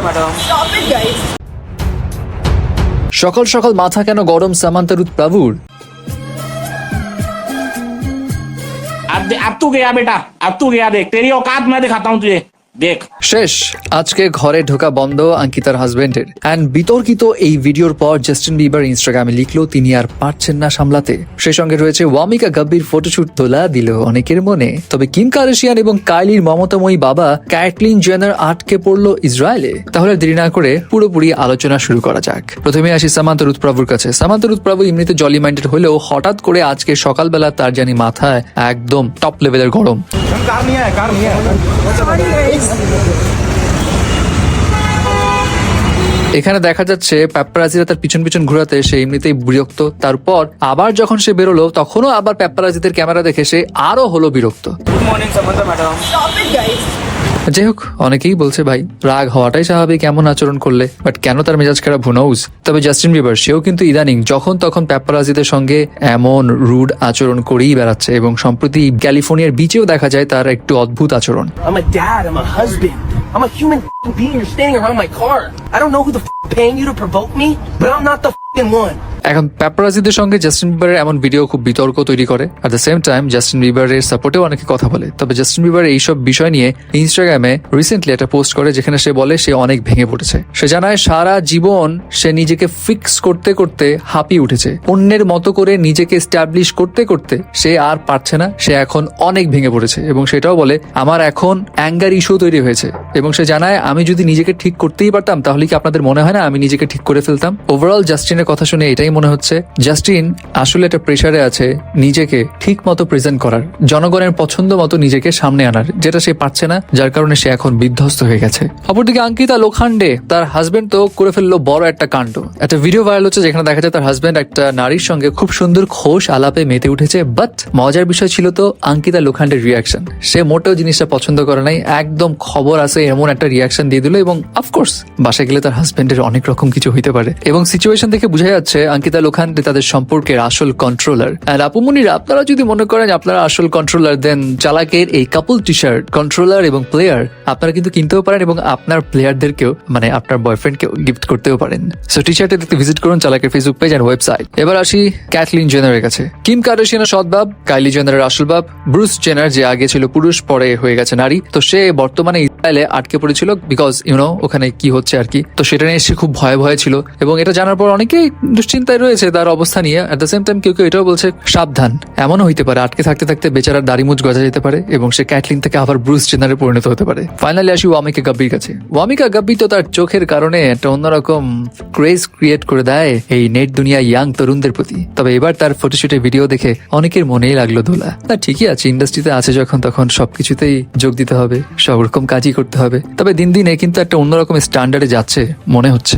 Madam Stop it, guys. সকাল সকাল মাথা কেন গরম সামান্তারুত প্রভুর अब दे- अब तू गया बेटा अब तू गया देख तेरी औकात मैं दिखाता हूँ तुझे देख শেষ। আজকে ঘরে ঢোকা বন্ধ অঙ্কিতার হাজবেন্ডের। অ্যান্ড বিতর্কিত এই ভিডিওর পর জাস্টিন বিবার ইনস্টাগ্রামে লিখলো তিনি আর পারছেন না সামলাতে। সেই সঙ্গে রয়েছে ওয়ামিকা গাব্বির ফটোশুট তোলা দিল অনেকের মনে। তবে কিম কারেশিয়ান এবং কাইলির মমতাময়ী বাবা ক্যাটলিন জেনার আটকে পড়ল ইসরায়েলে। তাহলে দেরি না করে পুরোপুরি আলোচনা শুরু করা যাক। প্রথমে আসি সামান্ত রুৎপ্রভুর কাছে। সামান্ত রুৎপ্রভু এমনিতে জলি মাইন্ডেড হলেও হঠাৎ করে আজকে সকালবেলা তার জানি মাথায় একদম টপ লেভেলের গরম। এখানে দেখা যাচ্ছে প্যাপারাজিরা তার পিছন পিছন ঘুরাতে সে এমনিতেই বিরক্ত। তারপর আবার যখন সে বেরোলো তখনও আবার প্যাপারাজিদের ক্যামেরা দেখে সে আরও হলো বিরক্ত। গুড মর্নিং ম্যাডাম যাই হোক অনেকেই বলছে ভাই রাগ হওয়াটাই স্বাভাবিক এমন আচরণ করলে বাট কেন তার মেজাজ খারাপ ভুনাউজ তবে জাস্টিন বিবার সেও কিন্তু ইদানিং যখন তখন প্যাপারাজিদের সঙ্গে এমন রুড আচরণ করেই বেড়াচ্ছে এবং সম্প্রতি ক্যালিফোর্নিয়ার বিচেও দেখা যায় তার একটু অদ্ভুত আচরণ I'm a human being. You're standing around my car. I don't know who the paying you to provoke me, but I'm not the one. এখন প্যাপারাজিদের সঙ্গে জাস্টিন বিবারের এমন ভিডিও খুব বিতর্ক তৈরি করে। At the same time Justin বিবারের সাপোর্টেও অনেকে কথা বলে। তবে জাস্টিন বিবার এইসব বিষয় নিয়ে ইনস্টাগ্রামে রিসেন্টলি একটা পোস্ট করে যেখানে সে বলে সে অনেক ভেঙে পড়েছে। সে জানায়, সারা জীবন সে নিজেকে ফিক্স করতে করতে হাঁপিয়ে উঠেছে। অন্যের মতো করে নিজেকে স্ট্যাবলিশ করতে করতে সে আর পারছে না। সে এখন অনেক ভেঙে পড়েছে। এবং সেটাও বলে, আমার এখন অ্যাঙ্গার ইস্যু তৈরি হয়েছে। এবং সে জানায়, আমি যদি নিজেকে ঠিক করতেই পারতাম, তাহলে কি আপনাদের মনে হয় না আমি নিজেকে ঠিক করে ফেলতাম? ওভারঅল জাস্টিনের কথা শুনে এটাই মনে হচ্ছে জাস্টিন আসলে একটা প্রেশারে আছে নিজেকে ঠিক মতো প্রেজেন্ট করার, জনগণের পছন্দ মতো নিজেকে সামনে আনার, যেটা সে পারছে না, যার কারণে সে এখন বিধ্বস্ত হয়ে গেছে। অপরদিকে অঙ্কিতা লোখান্ডে তার হাজবেন্ড তো করে ফেলল বড় একটা কাণ্ড। একটা ভিডিও ভাইরাল হচ্ছে যেখানে দেখা যায় তার হাজবেন্ড একটা নারীর সঙ্গে খুব সুন্দর খোশ আলাপে মেতে উঠেছে বাট মজার বিষয় ছিল তো অঙ্কিতা লোখান্ডের রিয়াকশন সে মোটেও জিনিসটা পছন্দ করে নাই, একদম খবর আছে এমন একটা রিয়াকশন দিয়ে দিল এবং অফকোর্স বাসায় গেলে তার হাজবেন্ডের অনেক রকম কিছু হইতে পারে। এবং সিচুয়েশন দেখে বোঝা যাচ্ছে অঙ্কিতা লোখান্ডে তাদের সম্পর্কের আসল কন্ট্রোলার আর আপুমনিরা আপনারা যদি মনে করেন আপনারা আসল কন্ট্রোলার দেন চালাকের এই কাপল টি শার্ট কন্ট্রোলার এবং প্লেয়ার আপনারা কিন্তু কিনতেও পারেন এবং আপনার প্লেয়ারদেরকেও মানে আপনার বয়ফ্রেন্ডকেও গিফট করতেও পারেন। সো টি শার্টে দেখতে ভিজিট করুন চালাকের ফেসবুক পেজ আর ওয়েবসাইট এবার আসি ক্যাটলিন জেনারের কাছে। কিম কার্ডেশিয়ানের সৎবাব কাইলি জেনারের আসল বাব ব্রুস জেনার যে আগে ছিল পুরুষ, পরে হয়ে গেছে নারী, তো সে বর্তমানে ইসরায়েলে আটকে পড়েছিল বিকজ ইউনো ওখানে কি হচ্ছে আর কি, তো সেটা নিয়ে সে খুব ভয়ে ভয়ে ছিল। এবং এটা জানার পর অনেকেই দুশ্চিন্তায় রয়েছে তার অবস্থা নিয়ে। অ্যাট দ্য সেম টাইম কেউ কেউ এটাও বলছে, সাবধান। এমনও হইতে পারে, আটকে থাকতে থাকতে বেচারার দাড়ি মুচ গজা যেতে পারে এবং সে ক্যাটলিন থেকে আবার ব্রুস জেনারে পরিণত হতে পারে। ফাইনালি আসি ওয়ামিকা গাব্বির কাছে। ওয়ামিকা গাব্বি তো তার চোখের কারণে একটা অন্যরকম ক্রেজ ক্রিয়েট করে দেয় এই নেট দুনিয়া ইয়াং তরুণদের প্রতি। তবে এবার তার ফটোশুটের ভিডিও দেখে অনেকের মনেই লাগল দোলা না ঠিকই আছে ইন্ডাস্ট্রিতে আছে যখন, তখন সবকিছুতেই যোগ দিতে হবে, সব রকম কাজই করতে হবে। তবে দিন দিন কিন্তু একটা অন্যরকম স্ট্যান্ডার্ডে যাচ্ছে, মনে হচ্ছে।